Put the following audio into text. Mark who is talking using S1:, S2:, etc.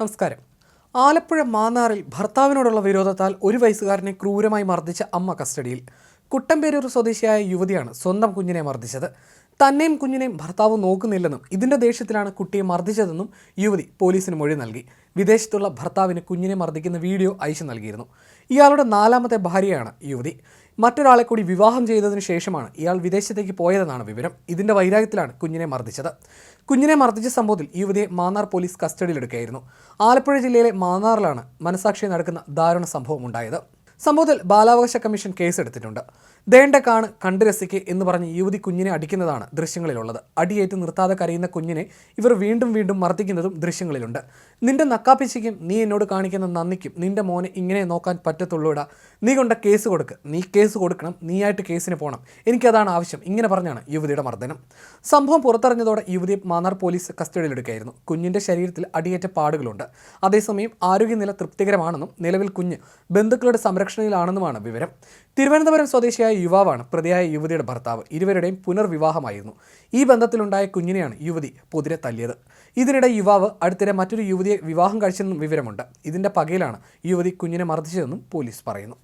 S1: നമസ്കാരം. ആലപ്പുഴ മാന്നാറിൽ ഭർത്താവിനോടുള്ള വിരോധത്താൽ ഒരു വയസ്സുകാരനെ ക്രൂരമായി മർദ്ദിച്ച അമ്മ കസ്റ്റഡിയിൽ. കുട്ടമ്പേരൂർ സ്വദേശിയായ യുവതിയാണ് സ്വന്തം കുഞ്ഞിനെ മർദ്ദിച്ചത്. തന്നെയും കുഞ്ഞിനെയും ഭർത്താവ് നോക്കുന്നില്ലെന്നും ഇതിന്റെ ദേഷ്യത്തിലാണ് കുട്ടിയെ മർദ്ദിച്ചതെന്നും യുവതി പോലീസിന് മൊഴി നൽകി. വിദേശത്തുള്ള ഭർത്താവിന് കുഞ്ഞിനെ മർദ്ദിക്കുന്ന വീഡിയോ അയച്ചു നൽകിയിരുന്നു. ഇയാളുടെ നാലാമത്തെ ഭാര്യയാണ് യുവതി. മറ്റൊരാളെ കൂടി വിവാഹം ചെയ്തതിനു ശേഷമാണ് ഇയാൾ വിദേശത്തേക്ക് പോയതെന്നാണ് വിവരം. ഇതിന്റെ വൈരാഗ്യത്തിലാണ് കുഞ്ഞിനെ മർദ്ദിച്ചത്. കുഞ്ഞിനെ മർദ്ദിച്ച സംഭവത്തിൽ യുവതിയെ മാന്നാർ പോലീസ് കസ്റ്റഡിയിലെടുക്കുകയായിരുന്നു. ആലപ്പുഴ ജില്ലയിലെ മാന്നാറിലാണ് മനസാക്ഷി നടക്കുന്ന ദാരുണ സംഭവം ഉണ്ടായത്. സംഭവത്തിൽ ബാലാവകാശ കമ്മീഷൻ കേസെടുത്തിട്ടുണ്ട്. ദേണ്ട കാണ് കണ്ട് രസിക്ക് എന്ന് പറഞ്ഞ് യുവതി കുഞ്ഞിനെ അടിക്കുന്നതാണ് ദൃശ്യങ്ങളിലുള്ളത്. അടിയേറ്റ് നിർത്താതെ കരയുന്ന കുഞ്ഞിനെ ഇവർ വീണ്ടും വീണ്ടും മർദ്ദിക്കുന്നതും ദൃശ്യങ്ങളിലുണ്ട്. നിന്റെ നക്കാപ്പിച്ചയ്ക്കും നീ എന്നോട് കാണിക്കുന്ന നന്ദിക്കും നിന്റെ മോനെ ഇങ്ങനെ നോക്കാൻ പറ്റത്തുള്ളൂടാ. നീ കൊണ്ട കേസ് കൊടുക്ക്. നീ കേസ് കൊടുക്കണം. നീയായിട്ട് കേസിന് പോകണം എനിക്കതാണ് ആവശ്യം. ഇങ്ങനെ പറഞ്ഞാണ് യുവതിയുടെ മർദ്ദനം. സംഭവം പുറത്തറിഞ്ഞതോടെ യുവതിയെ മാന്നാർ പോലീസ് കസ്റ്റഡിയിലെടുക്കുകയായിരുന്നു. കുഞ്ഞിന്റെ ശരീരത്തിൽ അടിയേറ്റ പാടുകളുണ്ട്. അതേസമയം ആരോഗ്യനില തൃപ്തികരമാണെന്നും നിലവിൽ കുഞ്ഞ് ബന്ധുക്കളുടെ സംരക്ഷണയിലാണെന്നുമാണ് വിവരം. തിരുവനന്തപുരം സ്വദേശിയായ യുവാവാണ് പ്രതിയായ യുവതിയുടെ ഭർത്താവ്. ഇരുവരുടെയും പുനർവിവാഹമായിരുന്നു. ഈ ബന്ധത്തിലുണ്ടായ കുഞ്ഞിനെയാണ് യുവതി പൊതിരെ തല്ലിയത്. ഇതിനിടെ യുവാവ് അടുത്തിടെ മറ്റൊരു യുവതിയെ വിവാഹം കഴിച്ചെന്നും വിവരമുണ്ട്. ഇതിന്റെ പകയിലാണ് യുവതി കുഞ്ഞിനെ മർദ്ദിച്ചതെന്നും പോലീസ് പറയുന്നു.